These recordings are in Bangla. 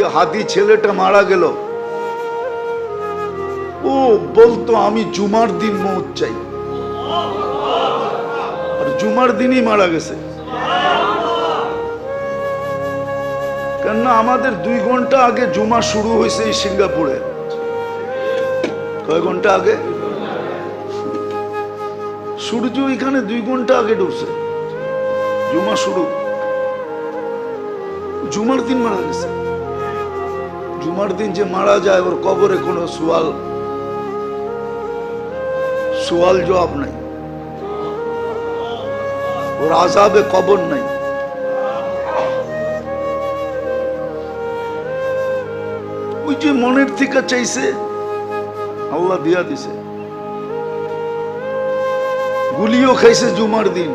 যে হাতি ছেলেটা মারা গেল, ও বলতো আমি জুমার দিন মৌত চাই। আর জুমার দিনই মারা গেছে। কেননা আমাদের দুই ঘণ্টা আগে জুমা শুরু হয়েছে এই সিঙ্গাপুরে। কয় ঘণ্টা আগে? সূর্য এখানে দুই ঘণ্টা আগে ঢুকছে জুমা শুরু। জুমার দিন মারা গেছে। জুমার দিন যে মারা যায়, ওর কবরে কোনো সোয়াল সোয়াল জবাব নাই। ওর আজাবে কবর নাই। ওই যে মনের থেকে চাইছে, আল্লাহ দিয়া দিছে। গুলিও খাইছে জুমার দিন,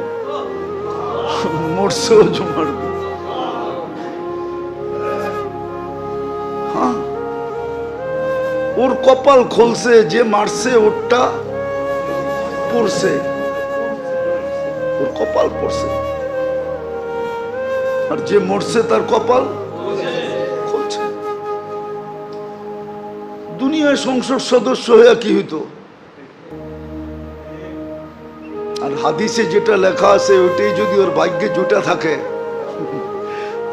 মরছেও জুমার দিন। ওর কপাল খুলছে যে মারছে ওরটা পড়ছে ওর কপাল পড়ছে আর যে মরছে তার কপাল খুলছে দুনিয়ায় সংসদ সদস্য হইয়া কি হইতো আর হাদিসে যেটা লেখা আছে ওইটাই যদি ওর ভাগ্যে জুটা থাকে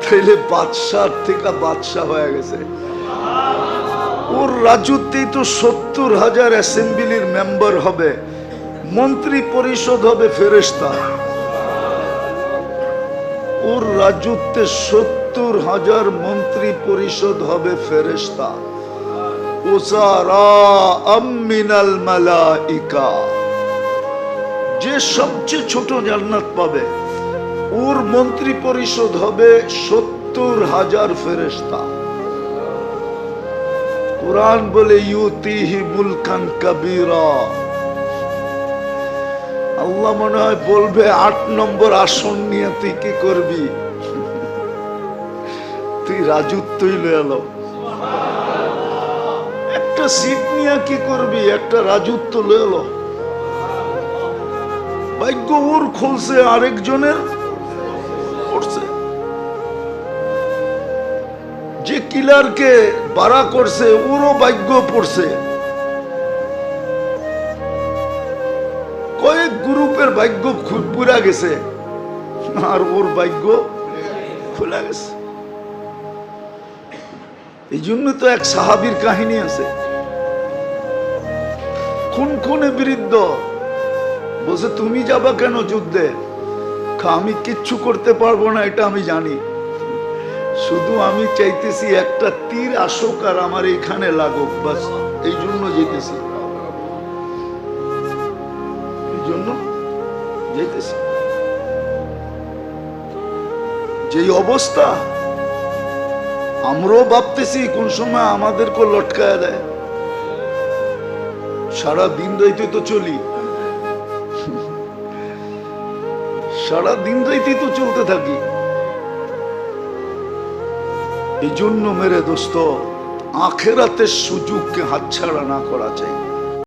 তাহলে বাদশাহ থেকে বাদশাহ হয়ে গেছে ওর রাজত্বেই তো সত্তর হাজার অ্যাসেম্বলির মেম্বার হবে। মন্ত্রী পরিষদ হবে ফেরেস্তা ওর রাজত্বে সত্তর হাজার মন্ত্রী পরিষদ হবে ফেরেস্তা যে সবচেয়ে ছোট জান্নাত পাবে, ওর মন্ত্রী পরিষদ হবে সত্তর হাজার ফেরেস্তা কোরআন বলে, ইউতিহি মুলকান কাবিরা। আল্লাহ মনে হয় বলবে, আট নম্বর আসন নিয়ে তুই কি করবি? তুই রাজত্বই লয়ে এলো। একটা সিট নিয়ে কি করবি? একটা রাজত্ব লয়ে এলো। ভাগ্য ওর খুলছে, আরেকজনের পড়ছে যে কিলারকে বাড়া করছে, ওরও ভাগ্য পড়ছে। কয়েক গ্রুপের ভাগ্য পুরা গেছে, আর ওর ভাগ্য খোলা গেছে। এই জন্য তো এক সাহাবির কাহিনী আছে। খুন খুনে বৃদ্ধ বলছে, তুমি যাবা কেন যুদ্ধে? আমি কিচ্ছু করতে পারব না, এটা আমি জানি। শুধু আমি চাইতেছি একটা তীর আসুক আর আমার এখানে লাগুক, বাস এই জন্য যেতেছি। এই জন্য যেতেছি। যেই অবস্থা, আমরাও ভাবতেছি কোন সময় আমাদেরকে লটকায় দেয়। সারা দিন রাইতে তো চলি। সারা দিন রাইতে তো চলতে থাকি। এই জন্য মেরে দোস্ত আখেরাতের সুযোগকে হাতছাড়া না করা চাই।